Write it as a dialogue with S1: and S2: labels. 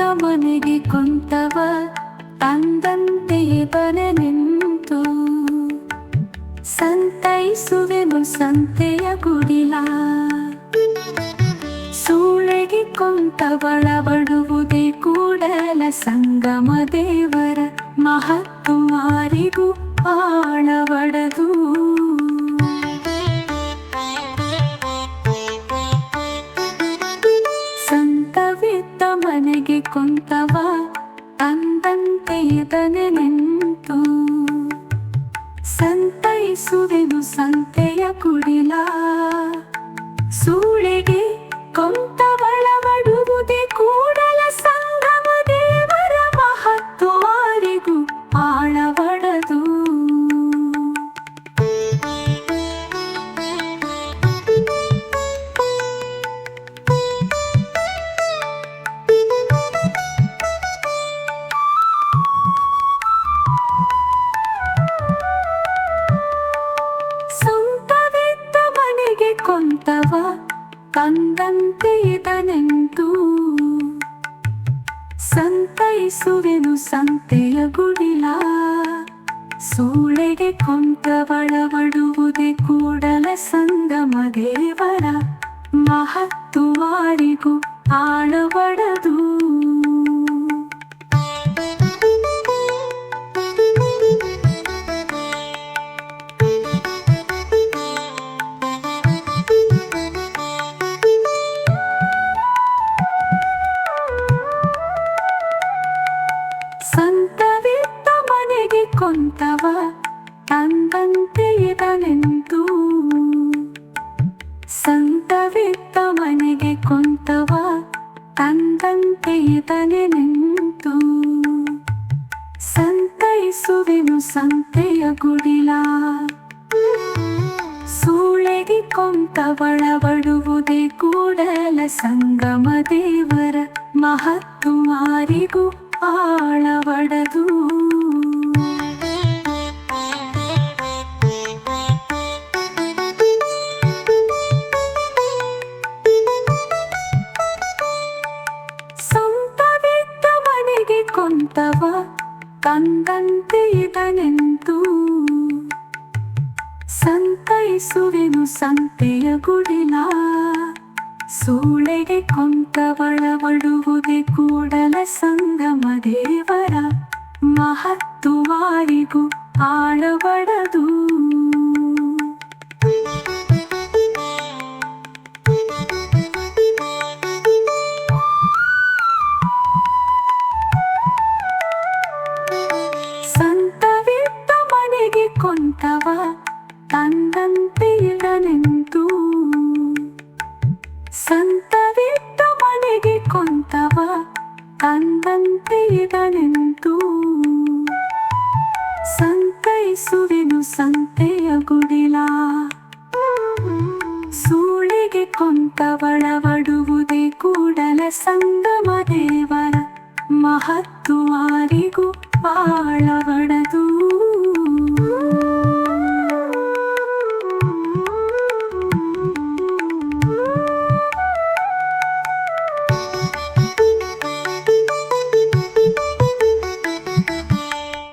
S1: ಮನೆಗೆ ಕುಂತವ ತಂದಂತೆಯೇ ಬನೆ ನಿಂತು. ಸಂತೈಸುವೆನು ಸಂತೆಯ ಗುಡಿಲ ಸೂಳೆಗೆ ಕುಂತವಳ ಬಡುವುದೇ ಕೊಂತವ ಅಂದಂತೆ ಇದನೆ ನಿಂತು ಸಂತೈಸುವೆನು ಸಂತೆಯ ತಂದಂತೆ ಇದನೆಂದು ಸಂತೈಸುವೆನು ಸಂತೆಯ ಗುಡಿಲ ಸೂಳೆಗೆ ಕೊಂತವಳ ಬಡುವುದೇ ಕೂಡಲ ಸಂಗಮ ದೇವರ. ಮಹತ್ತುವಾರಿಗೂ ಆಳವಡದು. ಸಂತವಿದ್ದ ಮನೆಗೆ ಕೊಂತವ ತಂದಂತೆ ಇದನೆಂದು ಸಂತವಿದ್ದ ಮನೆಗೆ ಕೊಂತವ ತಂದಂತೆ ಇದನೆ ನಿಂತು ಸಂತೈಸುವೆನು ಸಂತೆಯ ಗುಡಿಲ, ಸೂಳೆಗೆ ಕೊಂತವಳ ಬಡುವುದೇ ಕೂಡಲ ಸಂಗಮ ದೇವರ ಮಹತ್ತು ಮಾರಿಗೂ. ಆಳವಡದು ಸ್ವಂತವಿದ್ದ ಮನೆಗೆ ಕೊಂತವ ತಂದಂತೆ ಇದನೆಂದು ಸಂತೈಸುವೆನು ಸಂತೆಯ ಗುಡಿಲ ಸೂಳೆಗೆ ಕೊಂತವಳ ಬಡುವುದೇ ಕೂಡಲ ಸಂಗಮ ದೇವರ ಮಹತ್ವಾರಿಗೂ ಆಳಬಡದು. ಸಂತವಿದ್ದ ಮನೆಗೆ ಕೊಂತವ ತಂದಂತೆ ಇದನೆಂದು ಇದನೆಂದು ಸಂತೈಸುವೆನು ಸಂತೆಯ ಗುಡಿಲ. ಸೂಳಿಗೆ ಕೊಂತವಳ ಬಡುವುದೇ ಕೂಡಲ ಸಂಗಮ ದೇವರ ಮಹತ್ವಾರಿಗೂ ಬಾಳವಡದು